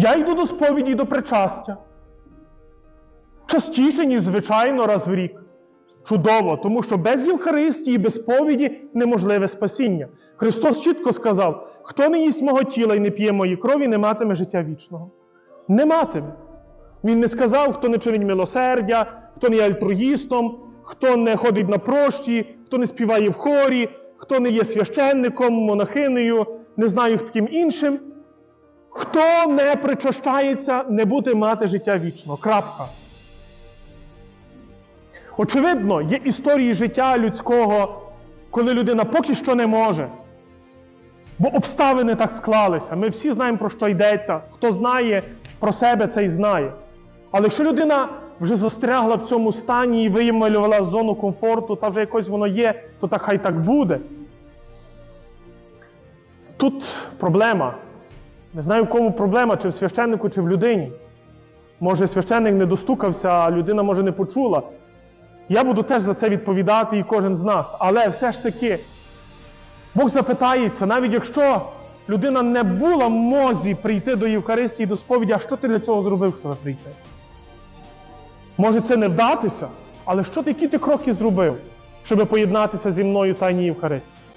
Я йду до сповіді і до причастя. Частіше, ніж звичайно, раз в рік. Чудово, тому що без Євхаристії, без сповіді неможливе спасіння. Христос чітко сказав: хто не їсть мого тіла і не п'є мої крові, не матиме життя вічного. Не матиме. Він не сказав, хто не чинить милосердя, хто не є альтруїстом, хто не ходить на прощі, хто не співає в хорі, хто не є священником, монахинею, не знаю таким іншим. Хто не причащається, не буде мати життя вічного. Крапка. Очевидно, є історії життя людського, коли людина поки що не може. Бо обставини так склалися. Ми всі знаємо, про що йдеться. Хто знає про себе, цей знає. Але якщо людина вже застрягла в цьому стані і вималювала зону комфорту, та вже якось воно є, то так хай так буде. Тут проблема. Не знаю, в кому проблема, чи в священнику, чи в людині. Може, священник не достукався, а людина може не почула. Я буду теж за це відповідати і кожен з нас. Але все ж таки, Бог запитається, навіть якщо людина не була в мозі прийти до Євхаристії, до сповіді, а що ти для цього зробив, щоб прийти? Може це не вдатися, але що ти, які ти кроки зробив, щоб поєднатися зі мною в Тайній Євхаристії?